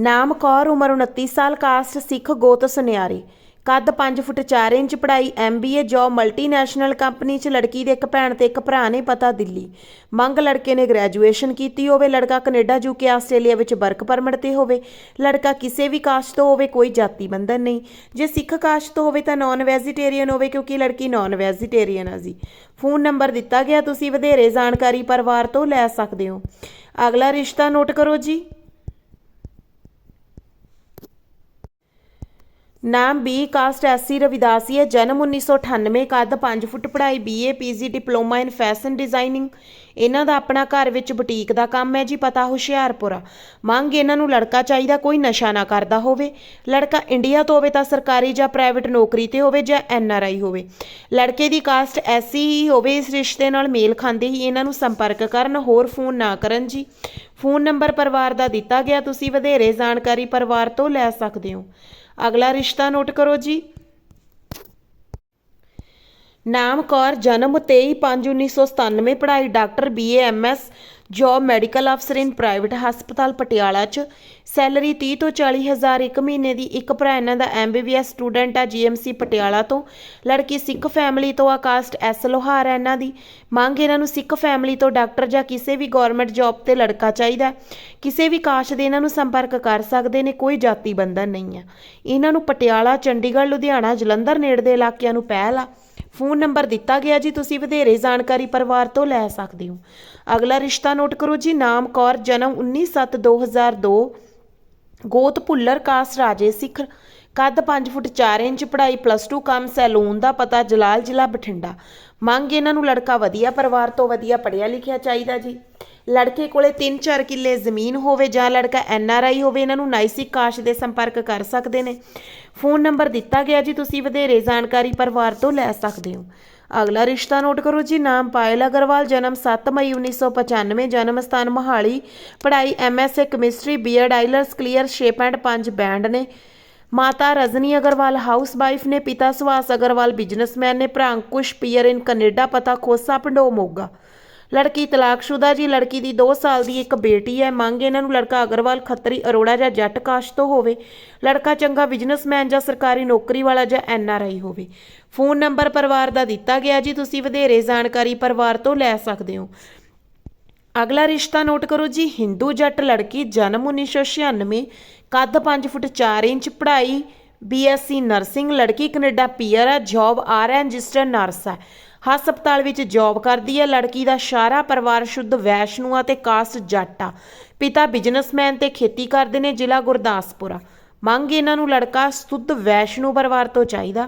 ਨਾਮ ਕੌਰ, ਉਮਰ 29 ਸਾਲ, ਕਾਸਟ ਸਿੱਖ, ਗੋਤ ਸੁਨਿਆਰੀ। ਕੱਦ 5 ਫੁੱਟ 4 ਇੰਚ, ਪੜ੍ਹਾਈ ਐਮਬੀਏ ਜੌਬ ਮਲਟੀਨੈਸ਼ਨਲ ਕੰਪਨੀ 'ਚ ਲੜਕੀ ਦੇ ਇੱਕ ਭੈਣ ਤੇ ਇੱਕ ਭਰਾ ਨੇ ਪਤਾ ਦਿੱਲੀ। ਮੰਗ ਲੜਕੇ ਨੇ ਗ੍ਰੈਜੂਏਸ਼ਨ ਕੀਤੀ ਹੋਵੇ, ਲੜਕਾ ਕੈਨੇਡਾ ਯੂਕੇ ਆਸਟ੍ਰੇਲੀਆ ਵਿੱਚ ਵਰਕ ਪਰਮਿਟ ਤੇ ਹੋਵੇ। ਲੜਕਾ ਕਿਸੇ ਵੀ ਕਾਸਟ ਤੋਂ ਹੋਵੇ, ਕੋਈ ਜਾਤੀ ਬੰਧਨ ਨਹੀਂ। ਜੇ ਸਿੱਖ ਕਾਸਟ ਤੋਂ ਹੋਵੇ ਤਾਂ ਨਾਨ ਵੈਜੀਟੇਰੀਅਨ ਹੋਵੇ, ਕਿਉਂਕਿ ਲੜਕੀ ਨਾਨ ਵੈਜੀਟੇਰੀਅਨ ਆ ਜੀ। ਫੋਨ ਨੰਬਰ ਦਿੱਤਾ ਗਿਆ, ਤੁਸੀਂ ਵਧੇਰੇ ਜਾਣਕਾਰੀ ਪਰਿਵਾਰ ਤੋਂ ਲੈ ਸਕਦੇ ਹੋ। ਅਗਲਾ ਰਿਸ਼ਤਾ ਨੋਟ ਕਰੋ ਜੀ। ਨਾਮ ਬੀ ਕਾਸਟ ਐਸਸੀ ਰਵਿਦਾਸੀਆ ਜਨਮ 1998 ਕੱਦ 5 ਫੁੱਟ, ਪੜ੍ਹਾਈ BA PG diploma in fashion designing. ਇਹਨਾਂ ਦਾ ਆਪਣਾ ਘਰ ਵਿੱਚ ਬੁਟੀਕ ਦਾ ਕੰਮ ਹੈ ਜੀ, ਪਤਾ ਹੁਸ਼ਿਆਰਪੁਰ। ਮੰਗ ਇਹਨਾਂ ਨੂੰ ਲੜਕਾ ਚਾਹੀਦਾ, ਕੋਈ ਨਸ਼ਾ ਨਾ ਕਰਦਾ ਹੋਵੇ। ਲੜਕਾ ਇੰਡੀਆ ਤੋਂ ਹੋਵੇ ਤਾਂ ਸਰਕਾਰੀ ਜਾਂ ਪ੍ਰਾਈਵੇਟ ਨੌਕਰੀ ਤੇ ਹੋਵੇ ਜਾਂ ਐਨ ਆਰ ਆਈ ਹੋਵੇ। ਲੜਕੇ ਦੀ ਕਾਸਟ ਐਸੀ ਹੀ ਹੋਵੇ, ਇਸ ਰਿਸ਼ਤੇ ਨਾਲ ਮੇਲ ਖਾਂਦੇ ਹੀ ਇਹਨਾਂ ਨੂੰ ਸੰਪਰਕ ਕਰਨ, ਹੋਰ ਫੋਨ ਨਾ ਕਰਨ ਜੀ। ਫੋਨ ਨੰਬਰ ਪਰਿਵਾਰ ਦਾ ਦਿੱਤਾ ਗਿਆ, ਤੁਸੀਂ ਵਧੇਰੇ ਜਾਣਕਾਰੀ ਪਰਿਵਾਰ ਤੋਂ ਲੈ ਸਕਦੇ ਹੋ। ਅਗਲਾ ਰਿਸ਼ਤਾ ਨੋਟ ਕਰੋ ਜੀ। ਨਾਮ ਕੌਰ ਜਨਮ 23/5/1997 ਪੜ੍ਹਾਈ doctor BA MS job medical ਅਫਸਰ ਇਨ ਪ੍ਰਾਈਵੇਟ ਹਸਪਤਾਲ ਪਟਿਆਲਾ ਚ ਸੈਲਰੀ 30 ਤੋਂ 40 ਹਜ਼ਾਰ ਇੱਕ ਮਹੀਨੇ ਦੀ ਇੱਕ ਭਰਾ ਇਹਨਾਂ ਦਾ ਐਮਬੀਬੀਐਸ ਸਟੂਡੈਂਟ ਆ ਜੀਐਮਸੀ ਪਟਿਆਲਾ ਤੋਂ। ਲੜਕੀ ਸਿੱਖ ਫੈਮਿਲੀ ਤੋਂ ਆ, ਕਾਸਟ ਐਸ ਲੋਹਾਰ ਹੈ ਇਹਨਾਂ ਦੀ। ਮੰਗ ਇਹਨਾਂ ਨੂੰ ਸਿੱਖ ਫੈਮਿਲੀ ਤੋਂ ਡਾਕਟਰ ਜਾਂ ਕਿਸੇ ਵੀ ਗਵਰਨਮੈਂਟ ਜੌਬ ਤੇ ਲੜਕਾ ਚਾਹੀਦਾ ਕਿਸੇ ਵੀ ਕਾਸਟ ਦੇ ਇਹਨਾਂ ਨੂੰ ਸੰਪਰਕ ਕਰ ਸਕਦੇ ਨੇ, ਕੋਈ ਜਾਤੀ ਬੰਧਨ ਨਹੀਂ ਆ। ਇਹਨਾਂ ਨੂੰ ਪਟਿਆਲਾ, ਚੰਡੀਗੜ੍ਹ, ਲੁਧਿਆਣਾ, ਜਲੰਧਰ ਨੇੜੇ ਦੇ ਇਲਾਕਿਆਂ ਨੂੰ ਪਹਿਲ ਆ। ਫੋਨ ਨੰਬਰ ਦਿੱਤਾ ਗਿਆ ਜੀ, ਤੁਸੀਂ ਵਧੇਰੇ ਜਾਣਕਾਰੀ ਪਰਿਵਾਰ ਤੋਂ ਲੈ ਸਕਦੇ ਹੋ। ਅਗਲਾ ਰਿਸ਼ਤਾ ਨੋਟ ਕਰੋ ਜੀ, ਨਾਮ ਕੌਰ, ਜਨਮ 19/7/2002 ਗੋਤ ਭੁੱਲਰ, ਕਾਸ ਰਾਜੇ, ਸਿੱਖ, ਕੱਦ 5 ਫੁੱਟ 4 ਇੰਚ, ਪੜ੍ਹਾਈ ਪਲੱਸ 2 ਕੰਮ, ਸੈਲੂਨ ਦਾ ਪਤਾ, ਜਲਾਲ ਜ਼ਿਲ੍ਹਾ ਬਠਿੰਡਾ। ਮੰਗ ਇਹਨਾਂ ਨੂੰ, ਲੜਕਾ ਵਧੀਆ, ਪਰਿਵਾਰ ਤੋਂ ਵਧੀਆ ਪੜ੍ਹਿਆ ਲਿਖਿਆ ਚਾਹੀਦਾ ਜੀ। ਲੜਕੇ ਕੋਲੇ 3-4 ਕਿੱਲੇ ਜ਼ਮੀਨ ਹੋਵੇ ਜਾਂ ਲੜਕਾ ਐਨ ਆਰ ਆਈ ਹੋਵੇ, ਇਹਨਾਂ ਨੂੰ ਨਾਈਸਿਕ ਕਾਸ਼ ਦੇ ਸੰਪਰਕ ਕਰ ਸਕਦੇ ਨੇ। ਫੋਨ ਨੰਬਰ ਦਿੱਤਾ ਗਿਆ ਜੀ, ਤੁਸੀਂ ਵਧੇਰੇ ਜਾਣਕਾਰੀ ਪਰਿਵਾਰ ਤੋਂ ਲੈ ਸਕਦੇ ਹੋ। ਅਗਲਾ ਰਿਸ਼ਤਾ ਨੋਟ ਕਰੋ ਜੀ, ਨਾਮ ਪਾਇਲ ਅਗਰਵਾਲ, ਜਨਮ 7 ਮਈ 1995 ਜਨਮ ਸਥਾਨ ਮੋਹਾਲੀ। ਪੜ੍ਹਾਈ MSA chemistry BEd, IELTS, clear 6.5 band ਨੇ। ਮਾਤਾ ਰਜਨੀ ਅਗਰਵਾਲ ਹਾਊਸ ਵਾਈਫ ਨੇ, ਪਿਤਾ ਸੁਹਾਸ ਅਗਰਵਾਲ, ਬਿਜ਼ਨਸਮੈਨ ਨੇ, ਭਰਾ ਅੰਕੁਸ਼ ਪੀਅਰ ਇਨ ਕੈਨੇਡਾ, ਪਤਾ ਖੋਸਾ ਪੰਡੋ ਮੋਗਾ। ਲੜਕੀ ਤਲਾਕਸ਼ੁਦਾ ਜੀ, ਲੜਕੀ ਦੀ 2 ਸਾਲ ਦੀ ਇੱਕ ਬੇਟੀ ਹੈ। ਮੰਗ ਇਹਨਾਂ ਨੂੰ ਲੜਕਾ ਅਗਰਵਾਲ, ਖੱਤਰੀ, ਅਰੋੜਾ ਜਾਂ ਜੱਟ ਕਾਸ਼ ਤੋਂ ਹੋਵੇ। ਲੜਕਾ ਚੰਗਾ ਬਿਜ਼ਨਸਮੈਨ ਜਾਂ ਸਰਕਾਰੀ ਨੌਕਰੀ ਵਾਲਾ ਜਾਂ ਐਨ ਆਰ ਆਈ ਹੋਵੇ। ਫੋਨ ਨੰਬਰ ਪਰਿਵਾਰ ਦਾ ਦਿੱਤਾ ਗਿਆ ਜੀ। ਤੁਸੀਂ ਵਧੇਰੇ ਜਾਣਕਾਰੀ ਪਰਿਵਾਰ ਤੋਂ ਲੈ ਸਕਦੇ ਹੋ। ਅਗਲਾ ਰਿਸ਼ਤਾ ਨੋਟ ਕਰੋ ਜੀ। ਹਿੰਦੂ ਜੱਟ ਲੜਕੀ ਜਨਮ 1996 ਕੱਦ 5 ਫੁੱਟ 4 ਇੰਚ, ਪੜ੍ਹਾਈ ਬੀਐਸਸੀ ਨਰਸਿੰਗ, ਲੜਕੀ ਕੈਨੇਡਾ ਪੀਅਰ ਹੈ। Job R N register nurse ਹੈ। ਹਸਪਤਾਲ ਵਿੱਚ ਜੌਬ ਕਰਦੀ ਹੈ, ਲੜਕੀ ਦਾ ਸਾਰਾ ਪਰਿਵਾਰ ਸ਼ੁੱਧ ਵੈਸ਼ਨੂ ਆ ਤੇ ਕਾਸਟ ਜੱਟ ਆ। ਪਿਤਾ ਬਿਜ਼ਨਸਮੈਨ ਤੇ ਖੇਤੀ ਕਰਦੇ ਨੇ ਜ਼ਿਲ੍ਹਾ ਗੁਰਦਾਸਪੁਰਾ ਮੰਗ ਇਹਨਾਂ ਨੂੰ ਲੜਕਾ ਸੁੱਧ ਵੈਸ਼ਨੂ ਪਰਿਵਾਰ ਤੋਂ ਚਾਹੀਦਾ।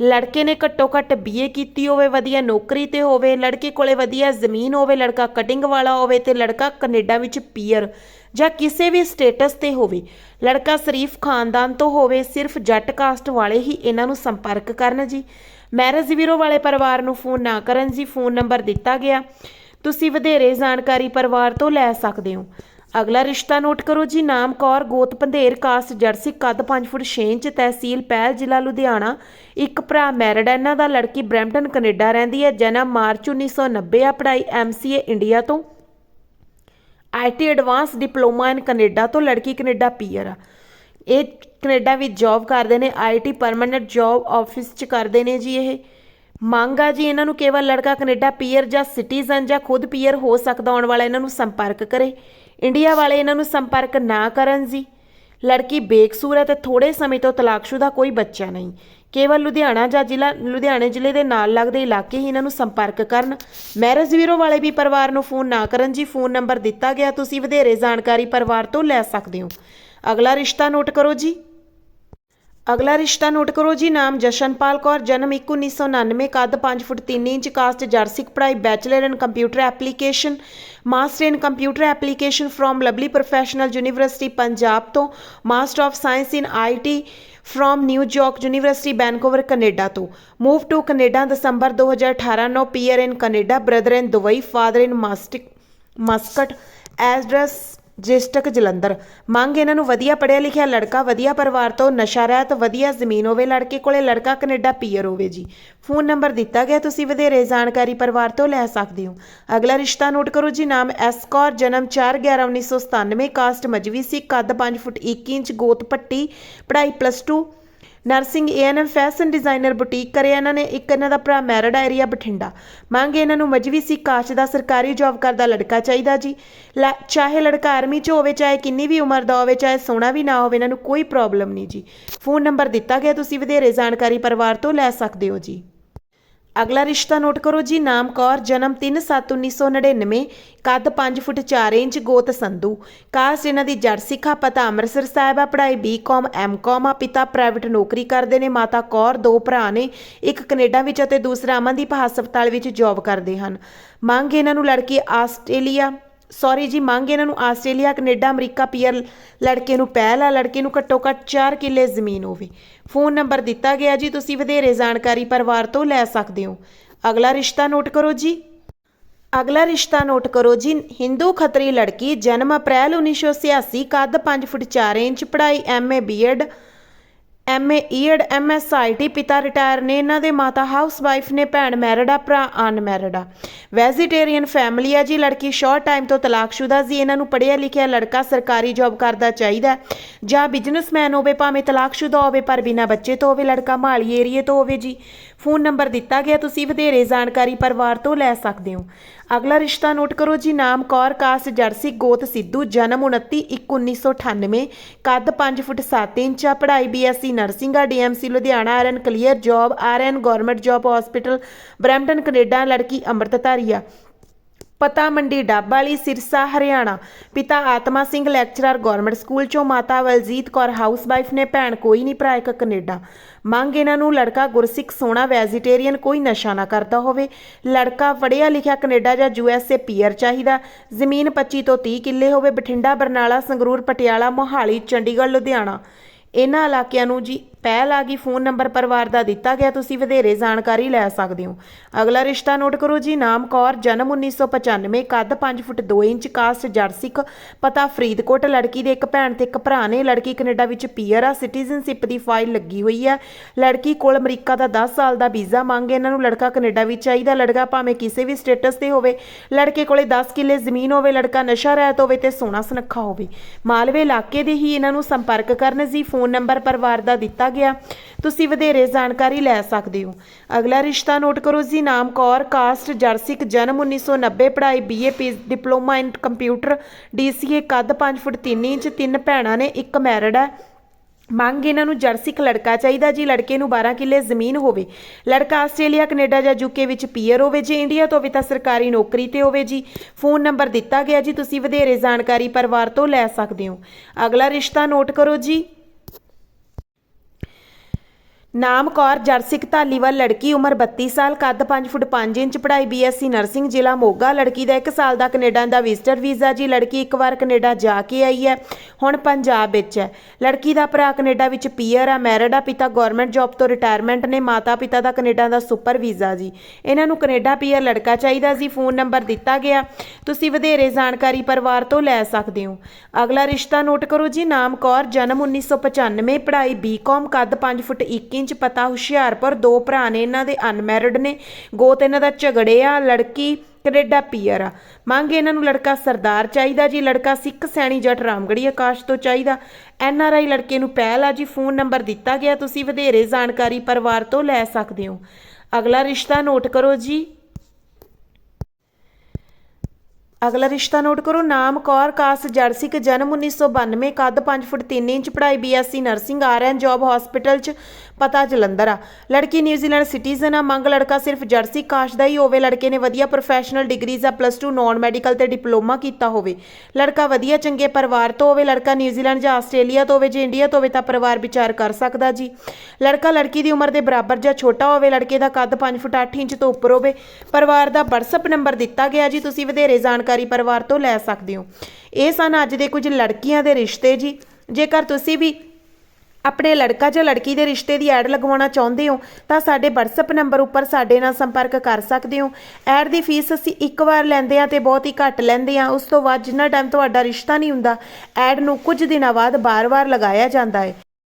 ਲੜਕੇ ਨੇ ਘੱਟੋ ਘੱਟ ਬੀਏ ਕੀਤੀ ਹੋਵੇ, ਵਧੀਆ ਨੌਕਰੀ ਤੇ ਹੋਵੇ, ਲੜਕੇ ਕੋਲੇ ਵਧੀਆ ਜ਼ਮੀਨ ਹੋਵੇ, ਲੜਕਾ ਕਟਿੰਗ ਵਾਲਾ ਹੋਵੇ ਤੇ ਲੜਕਾ ਕੈਨੇਡਾ ਵਿੱਚ ਪੀਅਰ ਜਾਂ ਕਿਸੇ ਵੀ ਸਟੇਟਸ ਤੇ ਹੋਵੇ। ਲੜਕਾ ਸ਼ਰੀਫ ਖਾਨਦਾਨ ਤੋਂ ਹੋਵੇ, ਸਿਰਫ ਜੱਟ ਕਾਸਟ ਵਾਲੇ ਹੀ ਇਹਨਾਂ ਨੂੰ ਸੰਪਰਕ ਕਰਨ ਜੀ। ਮੈਰਿਜ ਵੀਰੋ ਵਾਲੇ ਪਰਿਵਾਰ ਨੂੰ ਫੋਨ ਨਾ ਕਰਨ ਜੀ, ਫੋਨ ਨੰਬਰ ਦਿੱਤਾ ਗਿਆ। ਤੁਸੀਂ ਵਧੇਰੇ ਜਾਣਕਾਰੀ ਪਰਿਵਾਰ ਤੋਂ ਲੈ ਸਕਦੇ ਹੋ। ਅਗਲਾ ਰਿਸ਼ਤਾ ਨੋਟ ਕਰੋ ਜੀ, ਨਾਮ ਕੌਰ, ਗੋਤ ਪੰਧੇਰ, ਕਾਸਟ ਜਰਸੀ, ਕੱਦ 5 ਫੁੱਟ 6 ਇੰਚ, ਤਹਿਸੀਲ ਪਹਿਲ ਜ਼ਿਲ੍ਹਾ ਲੁਧਿਆਣਾ। ਇੱਕ ਭਰਾ ਮੈਰਿਡ ਹੈ ਇਹਨਾਂ ਦਾ, ਲੜਕੀ ਬਰੈਂਪਟਨ, ਕੈਨੇਡਾ ਰਹਿੰਦੀ ਹੈ, ਜਨਮ ਮਾਰਚ 1990 ਆ ਪੜ੍ਹਾਈ ਐਮਸੀਏ ਇੰਡੀਆ ਤੋਂ। IT advance diploma in Canada ਤੋਂ, ਲੜਕੀ ਕੈਨੇਡਾ ਪੀਅਰ ਆ। ਇਹ ਕੈਨੇਡਾ ਵਿੱਚ ਜੌਬ ਕਰਦੇ ਨੇ ਆਈਟੀ ਪਰਮਨੈਂਟ ਜੌਬ ਆਫਿਸ 'ਚ ਕਰਦੇ ਨੇ ਜੀ ਇਹ। ਮੰਗ ਆ ਜੀ ਇਹਨਾਂ ਨੂੰ ਕੇਵਲ ਲੜਕਾ ਕੈਨੇਡਾ ਪੀਅਰ ਜਾਂ ਸਿਟੀਜ਼ਨ ਜਾਂ ਖੁਦ ਪੀਅਰ ਹੋ ਸਕਦਾ ਆਉਣ ਵਾਲਾ ਇਹਨਾਂ ਨੂੰ ਸੰਪਰਕ ਕਰੇ। ਇੰਡੀਆ ਵਾਲੇ ਇਹਨਾਂ ਨੂੰ ਸੰਪਰਕ ਨਾ ਕਰਨ ਜੀ। ਲੜਕੀ ਬੇਕਸੂਰ ਹੈ ਤੇ ਥੋੜੇ ਸਮੇਂ ਤੋਂ ਤਲਾਕਸ਼ੁਦਾ ਕੋਈ ਬੱਚਾ ਨਹੀਂ। ਕੇਵਲ ਲੁਧਿਆਣਾ ਜਾਂ ਜ਼ਿਲ੍ਹਾ, ਲੁਧਿਆਣੇ ਜ਼ਿਲ੍ਹੇ ਦੇ ਨਾਲ ਲੱਗਦੇ ਇਲਾਕੇ ਹੀ ਇਹਨਾਂ ਨੂੰ ਸੰਪਰਕ ਕਰਨ। ਮੈਰਿਜ ਵੀਰੋ ਵਾਲੇ ਵੀ ਪਰਿਵਾਰ ਨੂੰ ਫੋਨ ਨਾ ਕਰਨ ਜੀ। ਫੋਨ ਨੰਬਰ ਦਿੱਤਾ ਗਿਆ, ਤੁਸੀਂ ਵਧੇਰੇ ਜਾਣਕਾਰੀ ਪਰਿਵਾਰ ਤੋਂ ਲੈ ਸਕਦੇ ਹੋ। ਅਗਲਾ ਰਿਸ਼ਤਾ ਨੋਟ ਕਰੋ ਜੀ। ਅਗਲਾ ਰਿਸ਼ਤਾ ਨੋਟ ਕਰੋ ਜੀ ਨਾਮ ਜਸ਼ਨਪਾਲ ਕੌਰ ਜਨਮ 1999 ਕੱਦ 5 ਫੁੱਟ 3 ਇੰਚ ਕਾਸਟ ਜਰਸਿਕ ਪੜ੍ਹਾਈ bachelor in computer application master in computer application from Lovely Professional University Punjab ਤੋਂ master of science in IT from New York University Vancouver Canada ਤੋਂ move to Canada December 2018 no PR in Canada brother in Dubai father in ਮਾਸਟਿਕ Muscat address district Jalandhar. ਮੰਗ ਇਹਨਾਂ ਨੂੰ ਵਧੀਆ ਪੜਿਆ ਲਿਖਿਆ ਲੜਕਾ, ਵਧੀਆ ਪਰਿਵਾਰ ਤੋਂ ਨਸ਼ਾ ਰਹਿਤ, ਵਧੀਆ ਜ਼ਮੀਨ ਹੋਵੇ, ਲੜਕੇ ਕੋਲੇ ਲੜਕਾ ਕੈਨੇਡਾ ਪੀਅਰ ਹੋਵੇ ਜੀ। ਫੋਨ ਨੰਬਰ ਦਿੱਤਾ ਗਿਆ, ਤੁਸੀਂ ਵਧੇਰੇ ਜਾਣਕਾਰੀ ਪਰਿਵਾਰ ਤੋਂ ਲੈ ਸਕਦੇ ਹੋ। ਅਗਲਾ ਰਿਸ਼ਤਾ ਨੋਟ ਕਰੋ ਜੀ, ਨਾਮ ਐਸ ਕੌਰ ਜਨਮ 4/11/1997 ਕਾਸਟ ਮਜਵੀ ਸੀ, ਕੱਦ 5 ਫੁੱਟ 1 ਇੰਚ, ਗੋਤ ਪੱਟੀ, ਪੜ੍ਹਾਈ plus 2 nursing ANM fashion designer boutique ਕਰਿਆ। ਇਹਨਾਂ ਨੇ ਇੱਕ ਇਹਨਾਂ ਦਾ ਭਰਾ ਮੈਰਿਡ ਏਰੀਆ ਬਠਿੰਡਾ। ਮੰਗ ਇਹਨਾਂ ਨੂੰ ਮਜਵੀ ਸੀ ਕਾਸ਼ ਦਾ ਸਰਕਾਰੀ ਜੌਬ ਕਰਦਾ ਲੜਕਾ ਚਾਹੀਦਾ ਜੀ। ਲੈ- ਚਾਹੇ ਲੜਕਾ ਆਰਮੀ 'ਚ ਹੋਵੇ, ਚਾਹੇ ਕਿੰਨੀ ਵੀ ਉਮਰ ਦਾ ਹੋਵੇ, ਚਾਹੇ ਸੋਹਣਾ ਵੀ ਨਾ ਹੋਵੇ, ਇਹਨਾਂ ਨੂੰ ਕੋਈ ਪ੍ਰੋਬਲਮ ਨਹੀਂ ਜੀ। ਫੋਨ ਨੰਬਰ ਦਿੱਤਾ ਗਿਆ, ਤੁਸੀਂ ਵਧੇਰੇ ਜਾਣਕਾਰੀ ਪਰਿਵਾਰ ਤੋਂ ਲੈ ਸਕਦੇ ਹੋ ਜੀ। ਅਗਲਾ ਰਿਸ਼ਤਾ ਨੋਟ ਕਰੋ ਜੀ, ਨਾਮ ਕੌਰ, ਜਨਮ 3/7/1999 ਕੱਦ 5 ਫੁੱਟ 4 ਇੰਚ, ਗੋਤ ਸੰਧੂ। ਕਾਸਟ ਇਹਨਾਂ ਦੀ ਜੱਟ ਸਿੱਖਾ, ਪਤਾ ਅੰਮ੍ਰਿਤਸਰ ਸਾਹਿਬ ਆ, ਪੜ੍ਹਾਈ ਬੀਕਾਮ ਐਮਕਾਮ ਆ, ਪਿਤਾ ਪ੍ਰਾਈਵੇਟ ਨੌਕਰੀ ਕਰਦੇ ਨੇ, ਮਾਤਾ ਕੌਰ, ਦੋ ਭਰਾ ਨੇ, ਇੱਕ ਕੈਨੇਡਾ ਵਿੱਚ ਅਤੇ ਦੂਸਰਾ ਅਮਨਦੀਪ ਹਸਪਤਾਲ ਵਿੱਚ ਜੌਬ ਕਰਦੇ ਹਨ। ਮੰਗ ਇਹਨਾਂ ਨੂੰ ਲੜਕੀ ਆਸਟ੍ਰੇਲੀਆ ਸੌਰੀ ਜੀ, ਮੰਗ ਇਹਨਾਂ ਨੂੰ ਆਸਟ੍ਰੇਲੀਆ, ਕੈਨੇਡਾ, ਅਮਰੀਕਾ ਪੀਅਰ ਲੜਕੇ ਨੂੰ ਪਹਿਲ ਆ, ਲੜਕੇ ਨੂੰ ਘੱਟੋ ਘੱਟ 4 ਕਿੱਲੇ ਜ਼ਮੀਨ ਹੋਵੇ। ਫੋਨ ਨੰਬਰ ਦਿੱਤਾ ਗਿਆ ਜੀ, ਤੁਸੀਂ ਵਧੇਰੇ ਜਾਣਕਾਰੀ ਪਰਿਵਾਰ ਤੋਂ ਲੈ ਸਕਦੇ ਹੋ। ਅਗਲਾ ਰਿਸ਼ਤਾ ਨੋਟ ਕਰੋ ਜੀ। ਅਗਲਾ ਰਿਸ਼ਤਾ ਨੋਟ ਕਰੋ ਜੀ, ਹਿੰਦੂ ਖੱਤਰੀ ਲੜਕੀ ਜਨਮ ਅਪ੍ਰੈਲ 1986 ਕੱਦ 5 ਫੁੱਟ 4 ਇੰਚ, ਪੜ੍ਹਾਈ ਐਮਏ ਬੀਐਡ ਐਮਏ ਈਐਡ ਐਮਐਸਆਈਟੀ ਪਿਤਾ ਰਿਟਾਇਰ ਨੇ, ਇਹਨਾਂ ਦੇ ਮਾਤਾ ਹਾਊਸ ਵਾਈਫ ਨੇ, ਭੈਣ ਮੈਰਿਡ ਆ, ਭਰਾ ਅਨਮੈਰਿਡ ਆ। ਵੈਜੀਟੇਰੀਅਨ ਫੈਮਿਲੀ ਆ ਜੀ, ਲੜਕੀ ਸ਼ਾਰਟ ਟਾਈਮ ਤੋਂ ਤਲਾਕਸ਼ੁਦਾ ਸੀ, ਇਹਨਾਂ ਨੂੰ ਪੜ੍ਹਿਆ ਲਿਖਿਆ ਲੜਕਾ ਸਰਕਾਰੀ ਜੌਬ ਕਰਦਾ ਚਾਹੀਦਾ ਜਾਂ ਬਿਜ਼ਨਸਮੈਨ ਹੋਵੇ, ਭਾਵੇਂ ਤਲਾਕਸ਼ੁਦਾ ਹੋਵੇ, ਪਰ ਬਿਨਾਂ ਬੱਚੇ ਤੋਂ ਹੋਵੇ, ਲੜਕਾ ਮਾਲੀ ਏਰੀਏ ਤੋਂ ਹੋਵੇ ਜੀ। ਫੋਨ ਨੰਬਰ ਦਿੱਤਾ ਗਿਆ, ਤੁਸੀਂ ਵਧੇਰੇ ਜਾਣਕਾਰੀ ਪਰਿਵਾਰ ਤੋਂ ਲੈ ਸਕਦੇ ਹੋ। ਅਗਲਾ ਰਿਸ਼ਤਾ ਨੋਟ ਕਰੋ ਜੀ, ਨਾਮ ਕੌਰ, ਕਾਸਟ ਜਰਸੀ, ਗੋਤ ਸਿੱਧੂ, ਜਨਮ 29/1/1998 ਕੱਦ 5 ਫੁੱਟ 7 ਇੰਚ ਆ ਪੜ੍ਹਾਈ ਬੀਐਸਸੀ ਨਰਸਿੰਗ ਆ DMC Ludhiana RN clear job RN government job hospital Brampton Canada, ਲੜਕੀ ਅੰਮ੍ਰਿਤਧਾਰੀ ਆ ਪਤਾ ਮੰਡੀ ਡੱਬ ਵਾਲੀ ਸਿਰਸਾ, ਹਰਿਆਣਾ। ਪਿਤਾ ਆਤਮਾ ਸਿੰਘ, ਲੈਕਚਰਰ ਗਵਰਨਮੈਂਟ ਸਕੂਲ ਚੋਂ ਮਾਤਾ ਵਲਜੀਤ ਕੌਰ, ਹਾਊਸਵਾਈਫ ਨੇ ਭੈਣ ਕੋਈ ਨਹੀਂ ਭਰਾ, ਇੱਕ ਕੈਨੇਡਾ। ਮੰਗ ਇਹਨਾਂ ਨੂੰ ਲੜਕਾ ਗੁਰਸਿੱਖ ਸੋਹਣਾ, ਵੈਜੀਟੇਰੀਅਨ, ਕੋਈ ਨਸ਼ਾ ਨਾ ਕਰਦਾ ਹੋਵੇ। ਲੜਕਾ ਪੜ੍ਹਿਆ ਲਿਖਿਆ ਕੈਨੇਡਾ ਜਾਂ ਯੂਐਸਏ ਪੀਅਰ ਚਾਹੀਦਾ। ਜ਼ਮੀਨ 25 ਤੋਂ 30 ਕਿੱਲੇ ਹੋਵੇ। ਬਠਿੰਡਾ, ਬਰਨਾਲਾ, ਸੰਗਰੂਰ, ਪਟਿਆਲਾ, ਮੋਹਾਲੀ, ਚੰਡੀਗੜ੍ਹ, ਲੁਧਿਆਣਾ। ਇਹਨਾਂ ਇਲਾਕਿਆਂ ਨੂੰ ਜੀ ਪਹਿਲ ਆ ਗਈ, ਫੋਨ ਨੰਬਰ ਪਰਿਵਾਰ ਦਾ ਦਿੱਤਾ ਗਿਆ, ਤੁਸੀਂ ਵਧੇਰੇ ਜਾਣਕਾਰੀ ਲੈ ਸਕਦੇ ਹੋ। ਅਗਲਾ ਰਿਸ਼ਤਾ ਨੋਟ ਕਰੋ ਜੀ, ਨਾਮ ਕੌਰ, ਜਨਮ 1995 ਕੱਦ 5 ਫੁੱਟ 2 ਇੰਚ, ਕਾਸਟ ਜਰਸਿਕ ਪਤਾ ਫਰੀਦਕੋਟ, ਲੜਕੀ ਦੇ ਇੱਕ ਭੈਣ ਤੇ ਇੱਕ ਭਰਾ ਨੇ। ਲੜਕੀ ਕੈਨੇਡਾ ਵਿੱਚ ਪੀਅਰ ਆ, ਸਿਟੀਜ਼ਨਸ਼ਿਪ ਦੀ ਫਾਈਲ ਲੱਗੀ ਹੋਈ ਹੈ। ਲੜਕੀ ਕੋਲ ਅਮਰੀਕਾ ਦਾ 10 ਸਾਲ ਦਾ ਵੀਜ਼ਾ ਮੰਗ ਇਹਨਾਂ ਨੂੰ ਲੜਕਾ ਕੈਨੇਡਾ ਵਿੱਚ ਚਾਹੀਦਾ, ਲੜਕਾ ਭਾਵੇਂ ਕਿਸੇ ਵੀ ਸਟੇਟਸ ਤੇ ਹੋਵੇ, ਲੜਕੇ ਕੋਲੇ 10 ਕਿੱਲੇ ਜ਼ਮੀਨ ਹੋਵੇ, ਲੜਕਾ ਨਸ਼ਾ ਰਹਿਤ ਹੋਵੇ ਤੇ ਸੋਹਣਾ ਸੁਨੱਖਾ ਹੋਵੇ। ਮਾਲਵੇ ਇਲਾਕੇ ਦੇ ਹੀ ਇਹਨਾਂ ਨੂੰ ਸੰਪਰਕ ਕਰਨ ਜੀ, ਫੋਨ ਨੰਬਰ ਪਰਿਵਾਰ ਦਾ ਦਿੱਤਾ ਗਿਆ। ਤੁਸੀਂ ਵਧੇਰੇ ਜਾਣਕਾਰੀ ਲੈ ਸਕਦੇ ਹੋ। ਅਗਲਾ ਰਿਸ਼ਤਾ ਨੋਟ ਕਰੋ ਜੀ, ਨਾਮ ਕੌਰ, ਕਾਸਟ ਜਰਸਿਕ ਜਨਮ 1990 ਪੜ੍ਹਾਈ BA diploma in computer DCA ਕੱਦ 5 ਫੁੱਟ 3 ਇੰਚ, ਤਿੰਨ ਭੈਣਾਂ ਨੇ, ਇੱਕ ਮੈਰਿਡ ਹੈ। ਮੰਗ ਇਹਨਾਂ ਨੂੰ ਜਰਸਿਕ ਲੜਕਾ ਚਾਹੀਦਾ ਜੀ, ਲੜਕੇ ਨੂੰ 12 ਕਿੱਲੇ ਜ਼ਮੀਨ ਹੋਵੇ। ਲੜਕਾ ਆਸਟ੍ਰੇਲੀਆ, ਕੈਨੇਡਾ ਜਾਂ ਯੂਕੇ ਵਿੱਚ ਪੀਅਰ ਹੋਵੇ ਜੇ ਇੰਡੀਆ ਤੋਂ ਹੋਵੇ ਤਾਂ ਸਰਕਾਰੀ ਨੌਕਰੀ ਤੇ ਹੋਵੇ ਜੀ। ਫੋਨ ਨੰਬਰ ਦਿੱਤਾ ਗਿਆ ਜੀ, ਤੁਸੀਂ ਵਧੇਰੇ ਜਾਣਕਾਰੀ ਪਰਿਵਾਰ ਤੋਂ ਲੈ ਸਕਦੇ ਹੋ। ਅਗਲਾ ਰਿਸ਼ਤਾ ਨੋਟ ਕਰੋ ਜੀ। ਨਾਮ ਕੌਰ ਜਰਸਿਕ ਧਾਲੀਵਾਲ ਲੜਕੀ ਉਮਰ 32 ਸਾਲ, ਕੱਦ 5 ਫੁੱਟ 5 ਇੰਚ, ਪੜ੍ਹਾਈ ਬੀਐਸਸੀ ਨਰਸਿੰਗ ਜ਼ਿਲ੍ਹਾ ਮੋਗਾ। ਲੜਕੀ ਦਾ 1 ਸਾਲ ਦਾ ਕੈਨੇਡਾ ਦਾ ਵਿਜ਼ਟਰ ਵੀਜ਼ਾ ਜੀ। ਲੜਕੀ ਇੱਕ ਵਾਰ ਕੈਨੇਡਾ ਜਾ ਕੇ ਆਈ ਹੈ, ਹੁਣ ਪੰਜਾਬ ਵਿੱਚ ਹੈ। ਲੜਕੀ ਦਾ ਭਰਾ ਕੈਨੇਡਾ ਵਿੱਚ ਪੀਅਰ ਆ, ਮੈਰਿਡ ਆ। ਪਿਤਾ ਗਵਰਨਮੈਂਟ ਜੌਬ ਤੋਂ ਰਿਟਾਇਰਮੈਂਟ ਨੇ, ਮਾਤਾ ਪਿਤਾ ਦਾ ਕੈਨੇਡਾ ਦਾ ਸੁਪਰ ਵੀਜ਼ਾ ਜੀ। ਇਹਨਾਂ ਨੂੰ ਕੈਨੇਡਾ ਪੀਅਰ ਲੜਕਾ ਚਾਹੀਦਾ ਜੀ। ਫੋਨ ਨੰਬਰ ਦਿੱਤਾ ਗਿਆ। ਤੁਸੀਂ ਵਧੇਰੇ ਜਾਣਕਾਰੀ ਪਰਿਵਾਰ ਤੋਂ ਲੈ ਸਕਦੇ ਹੋ। ਅਗਲਾ ਰਿਸ਼ਤਾ ਨੋਟ ਕਰੋ ਜੀ। ਨਾਮ ਕੌਰ, ਜਨਮ 1995 ਪੜ੍ਹਾਈ ਬੀਕਾਮ ਕੱਦ 5 ਫੁੱਟ 1 ਇੰਚ ਪਤਾ ਹੁਸ਼ਿਆਰਪੁਰ ਦੋ ਭਰਾ ਨੇ, ਇਹਨਾਂ ਦੇ ਅਨਮੈਰਿਡ ਨੇ। ਗੋਤ ਇਹਨਾਂ ਦਾ ਝਗੜੇ ਆ, ਲੜਕੀ ਕੈਨੇਡਾ ਪੀਅਰ ਆ। ਮੰਗ ਇਹਨਾਂ ਨੂੰ ਲੜਕਾ ਸਰਦਾਰ ਚਾਹੀਦਾ ਜੀ, ਲੜਕਾ ਸਿੱਖ ਸੈਣੀ ਜੱਟ ਰਾਮਗੜੀ ਆਕਾਸ਼ ਤੋਂ ਚਾਹੀਦਾ। ਐਨ ਆਰ ਆਈ ਲੜਕੇ ਨੂੰ ਪਹਿਲ ਆ ਜੀ, ਫੋਨ ਨੰਬਰ ਦਿੱਤਾ ਗਿਆ, ਤੁਸੀਂ ਵਧੇਰੇ ਜਾਣਕਾਰੀ ਪਰਿਵਾਰ ਤੋਂ ਲੈ ਸਕਦੇ ਹੋ। ਅਗਲਾ ਰਿਸ਼ਤਾ ਨੋਟ ਕਰੋ ਜੀ। ਅਗਲਾ ਰਿਸ਼ਤਾ ਨੋਟ ਕਰੋ, ਨਾਮ ਕੌਰ ਕਾਸ ਜੜਸਿਕ ਜਨਮ 1992 ਕੱਦ 5 ਫੁੱਟ 3 ਇੰਚ, ਪੜ੍ਹਾਈ BSc nursing RN job hospital ਚ ਪਤਾ ਜਲੰਧਰ ਆ। ਲੜਕੀ ਨਿਊਜ਼ੀਲੈਂਡ ਸਿਟੀਜ਼ਨ ਆ, ਮੰਗ ਲੜਕਾ ਸਿਰਫ ਜਰਸੀ ਕਾਸ਼ ਦਾ ਹੀ ਹੋਵੇ। ਲੜਕੇ ਨੇ ਵਧੀਆ ਪ੍ਰੋਫੈਸ਼ਨਲ ਡਿਗਰੀਜ਼ ਆ ਪਲੱਸ 2 ਨਾਨ ਮੈਡੀਕਲ ਤੇ ਡਿਪਲੋਮਾ ਕੀਤਾ ਹੋਵੇ। ਲੜਕਾ ਵਧੀਆ ਚੰਗੇ ਪਰਿਵਾਰ ਤੋਂ ਹੋਵੇ, ਲੜਕਾ ਨਿਊਜ਼ੀਲੈਂਡ ਜਾਂ ਆਸਟ੍ਰੇਲੀਆ ਤੋਂ ਹੋਵੇ ਜੇ ਇੰਡੀਆ ਤੋਂ ਹੋਵੇ ਤਾਂ ਪਰਿਵਾਰ ਵਿਚਾਰ ਕਰ ਸਕਦਾ ਜੀ। ਲੜਕਾ ਲੜਕੀ ਦੀ ਉਮਰ ਦੇ ਬਰਾਬਰ ਜਾਂ ਛੋਟਾ ਹੋਵੇ, ਲੜਕੇ ਦਾ ਕੱਦ 5 ਫੁੱਟ 8 ਇੰਚ ਤੋਂ ਉੱਪਰ ਹੋਵੇ, ਪਰਿਵਾਰ ਦਾ WhatsApp ਨੰਬਰ ਦਿੱਤਾ ਗਿਆ ਜੀ, ਤੁਸੀਂ ਵਧੇਰੇ ਜਾਣਕਾਰੀ ਪਰਿਵਾਰ ਤੋਂ ਲੈ ਸਕਦੇ ਹੋ। ਇਹ ਸਨ ਅੱਜ ਦੇ ਕੁਝ ਲੜਕੀਆਂ ਦੇ ਰਿਸ਼ਤੇ ਜੀ। ਜੇਕਰ ਤੁਸੀਂ ਵੀ ਆਪਣੇ ਲੜਕਾ ਜਾਂ ਲੜਕੀ ਦੇ ਰਿਸ਼ਤੇ ਦੀ ਐਡ ਲਗਵਾਉਣਾ ਚਾਹੁੰਦੇ ਹੋ, ਤਾਂ ਸਾਡੇ WhatsApp ਨੰਬਰ ਉੱਪਰ ਸਾਡੇ ਨਾਲ ਸੰਪਰਕ ਕਰ ਸਕਦੇ ਹੋ। ਐਡ ਦੀ ਫੀਸ ਅਸੀਂ ਇੱਕ ਵਾਰ ਲੈਂਦੇ ਆ ਤੇ ਬਹੁਤ ਹੀ ਘੱਟ ਲੈਂਦੇ ਆ ਉਸ ਤੋਂ ਬਾਅਦ ਜਿੰਨਾ ਟਾਈਮ ਤੁਹਾਡਾ ਰਿਸ਼ਤਾ ਨਹੀਂ ਹੁੰਦਾ, ਐਡ ਨੂੰ ਕੁਝ ਦਿਨਾਂ ਬਾਅਦ ਬਾਰ-ਬਾਰ ਲਗਾਇਆ ਜਾਂਦਾ ਹੈ।